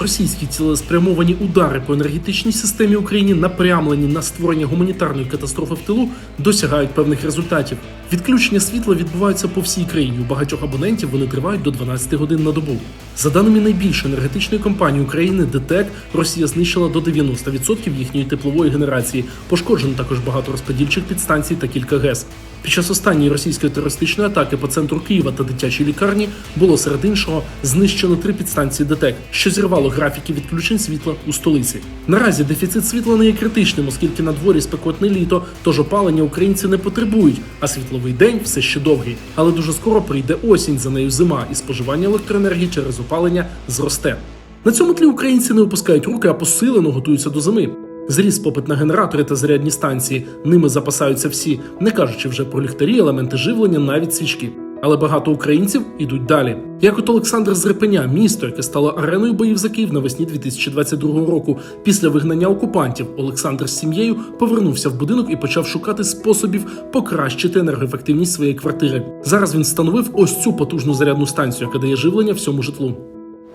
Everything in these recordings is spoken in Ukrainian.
Російські цілеспрямовані удари по енергетичній системі України, напрямлені на створення гуманітарної катастрофи в тилу, досягають певних результатів. Відключення світла відбуваються по всій країні. У багатьох абонентів вони тривають до 12 годин на добу. За даними найбільшої енергетичної компанії України ДТЕК, Росія знищила до 90% їхньої теплової генерації. Пошкоджено також багато розподільчих підстанцій та кілька ГЕС. Під час останньої російської терористичної атаки по центру Києва та дитячій лікарні було серед іншого знищено три підстанції ДТЕК, що зірвало графіки відключень світла у столиці. Наразі дефіцит світла не є критичним, оскільки на дворі спекотне літо, тож опалення українці не потребують, а світловий день все ще довгий. Але дуже скоро прийде осінь, за нею зима, і споживання електроенергії через опалення зросте. На цьому тлі українці не опускають руки, а посилено готуються до зими. Зріс попит на генератори та зарядні станції. Ними запасаються всі, не кажучи вже про ліхтарі, елементи живлення, навіть свічки. Але багато українців ідуть далі. Як от Олександр з Репеня, місто, яке стало ареною боїв за Київ навесні 2022 року. Після вигнання окупантів Олександр з сім'єю повернувся в будинок і почав шукати способів покращити енергоефективність своєї квартири. Зараз він встановив ось цю потужну зарядну станцію, яка дає живлення всьому житлу.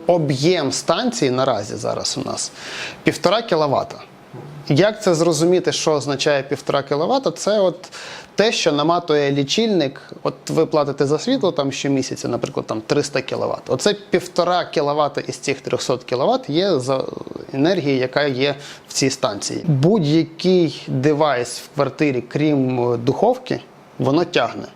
Об'єм станції наразі зараз у нас півтора кіловата. Як це зрозуміти, що означає півтора кіловата? Це от те, що наматує лічильник. От ви платите за світло там щомісяця, наприклад, там 300 кВт. Оце півтора кіловата із цих 300 кВт є за енергія, яка є в цій станції. Будь-який девайс в квартирі, крім духовки, воно тягне.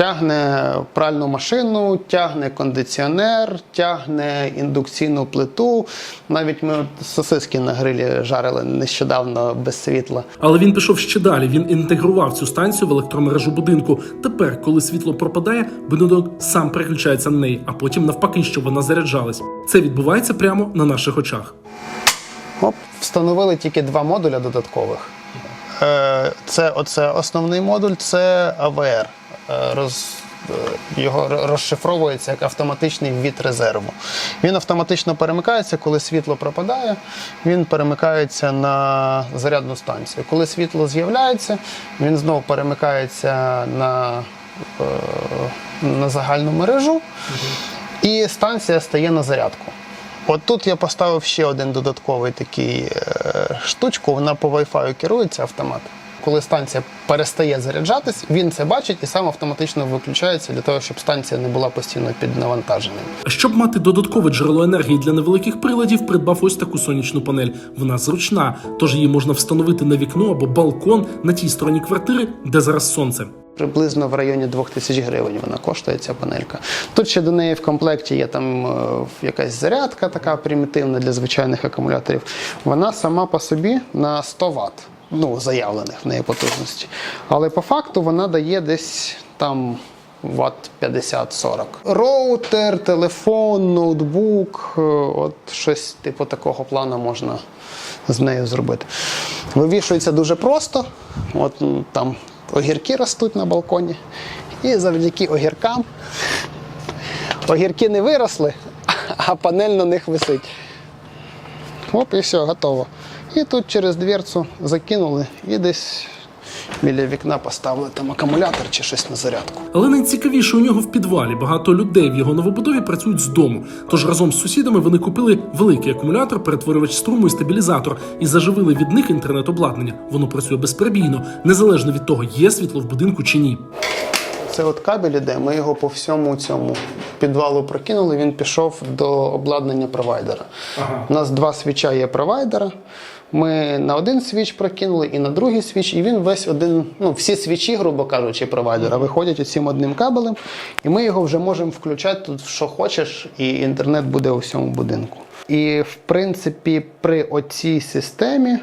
Тягне пральну машину, тягне кондиціонер, тягне індукційну плиту. Навіть ми сосиски на грилі жарили нещодавно без світла. Але він пішов ще далі. Він інтегрував цю станцію в електромережу будинку. Тепер, коли світло пропадає, будинок сам переключається на неї, а потім навпаки, щоб вона заряджалась. Це відбувається прямо на наших очах. Оп, встановили тільки два модуля додаткових. Е, Це оце основний модуль, це АВР. Е, Роз, е, його розшифровується як автоматичний ввід резерву. Він автоматично перемикається, коли світло пропадає, він перемикається на зарядну станцію. Коли світло з'являється, він знову перемикається на, е, на загальну мережу, і станція стає на зарядку. От тут я поставив ще один додатковий такий штучку, вона по Wi-Fi керується автомат. Коли станція перестає заряджатись, він це бачить і сам автоматично виключається для того, щоб станція не була постійно під навантаженням. Щоб мати додаткове джерело енергії для невеликих приладів, придбав ось таку сонячну панель. Вона зручна, тож її можна встановити на вікно або балкон на тій стороні квартири, де зараз сонце. Приблизно в районі 2000 гривень вона коштує ця панелька. Тут ще до неї в комплекті є там е, якась зарядка, така примітивна для звичайних акумуляторів. Вона сама по собі на 100 Вт, ну заявлених в неї потужності. Але по факту вона дає десь там. Ватт 50-40. Роутер, телефон, ноутбук, е, от щось типу такого плану можна з нею зробити. Вивішується дуже просто. От там огірки ростуть на балконі. І завдяки огіркам огірки не виросли, а панель на них висить. Оп, і все, готово. І тут через дверцю закинули і десь біля вікна поставили там акумулятор чи щось на зарядку. Але найцікавіше у нього в підвалі. Багато людей в його новобудові працюють з дому. Тож разом з сусідами вони купили великий акумулятор, перетворювач струму і стабілізатор і заживили від них інтернет-обладнання. Воно працює безперебійно, незалежно від того, є світло в будинку чи ні. Це от кабель іде, ми його по всьому цьому підвалу прокинули, він пішов до обладнання провайдера. У нас два свіча є провайдера. Ми на один свіч прокинули і на другий свіч, і він весь один, ну всі свічі, грубо кажучи, провайдера виходять цим одним кабелем, і ми його вже можемо включати тут, що хочеш, і інтернет буде у всьому будинку. І в принципі, при оцій системі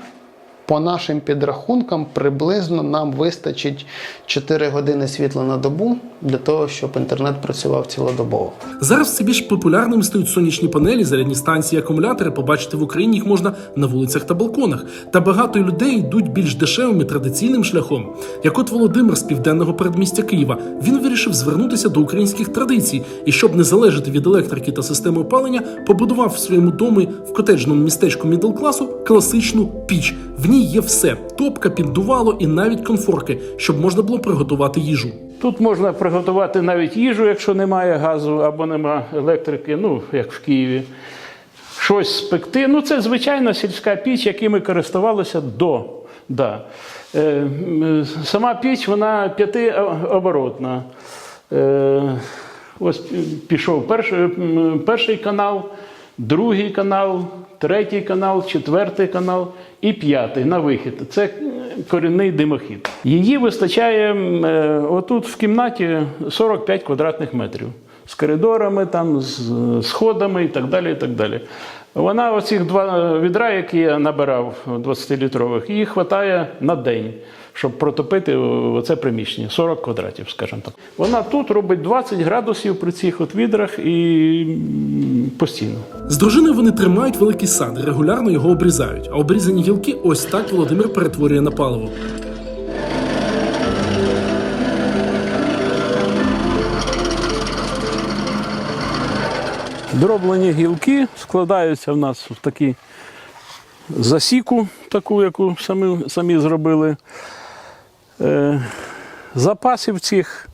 по нашим підрахункам, приблизно нам вистачить 4 години світла на добу для того, щоб інтернет працював цілодобово. Зараз все більш популярними стають сонячні панелі, зарядні станції, акумулятори. Побачити в Україні їх можна на вулицях та балконах. Та багато людей йдуть більш дешевим і традиційним шляхом. Як от Володимир з південного передмістя Києва, він вирішив звернутися до українських традицій і, щоб не залежати від електрики та системи опалення, побудував в своєму домі в котеджному містечку мідл-класу класичну піч. В ній є все: топка, піддувало і навіть конфорки, щоб можна було приготувати їжу. Тут можна приготувати навіть їжу, якщо немає газу або немає електрики, ну як в Києві. щось спекти. Ну, це звичайна сільська піч, якими користувалися до. Да. Е, сама піч вона п'ятиоборотна. Е, ось пішов перший, перший канал, другий канал, третій канал, четвертий канал і п'ятий на вихід. Це е, корінний димохід. Її вистачає е, отут в кімнаті 45 квадратних метрів. З коридорами, там, з сходами і так далі. І так далі. Вона оцих два відра, які я набирав 20-літрових, її вистачає на день, щоб протопити оце приміщення 40 квадратів, скажімо так. Вона тут робить 20 градусів при цих от відрах і постійно. З дружиною вони тримають великий сад, і регулярно його обрізають. А обрізані гілки ось так Володимир перетворює на паливо. Дроблені гілки складаються в нас в такі засіку, таку, яку самі, самі зробили. Е, запасів цих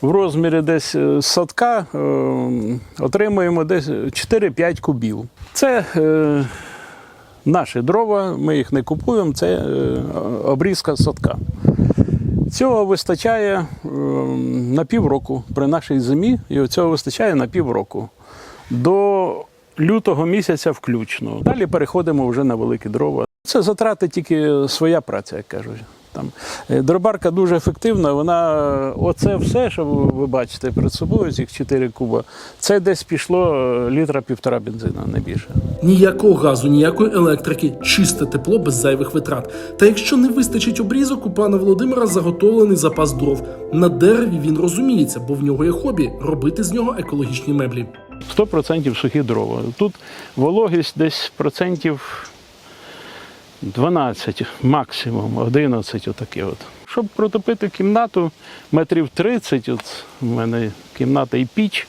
в розмірі десь е, садка е, отримуємо десь 4-5 кубів. Це наші дрова, ми їх не купуємо, це обрізка садка. Цього вистачає на півроку при нашій зимі, і цього вистачає на півроку. До лютого місяця включно. Далі переходимо вже на великі дрова. Це затрати тільки своя праця, як кажуть. Там е, дробарка дуже ефективна. Вона е, оце все, що ви бачите перед собою, цих 4 куба, це десь пішло е, літра півтора бензина, не більше. Ніякого газу, ніякої електрики, чисте тепло без зайвих витрат. Та якщо не вистачить обрізок, у пана Володимира заготовлений запас дров. На дереві він розуміється, бо в нього є хобі робити з нього екологічні меблі. 100% сухі дрова. Тут вологість десь процентів 12, максимум 11 отакі от. Щоб протопити кімнату метрів 30, от у мене кімната і піч,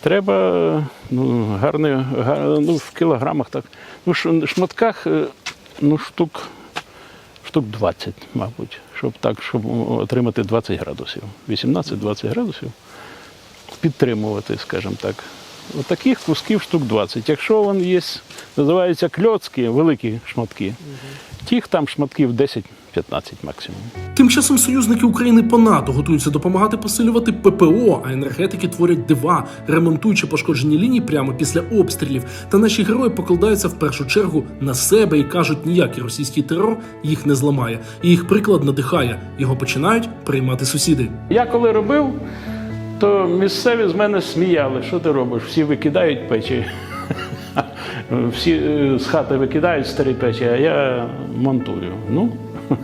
треба ну, гарний, гар- ну, в кілограмах так. Ну, ш- шматках е, ну, штук, штук 20, мабуть, щоб так, щоб отримати 20 градусів. 18-20 градусів підтримувати, скажімо так. От таких кусків штук 20. Якщо вони є, називаються кльоцки, великі шматки, тих там шматків 10-15 максимум. Тим часом союзники України по НАТО готуються допомагати посилювати ППО, а енергетики творять дива, ремонтуючи пошкоджені лінії прямо після обстрілів. Та наші герої покладаються в першу чергу на себе і кажуть, ніякий російський терор їх не зламає. І їх приклад надихає. Його починають приймати сусіди. Я коли робив, то місцеві з мене сміяли, що ти робиш? Всі викидають печі. Всі е, з хати викидають старі печі, а я монтую. Ну,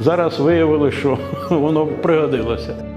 зараз виявилося, що воно пригодилося.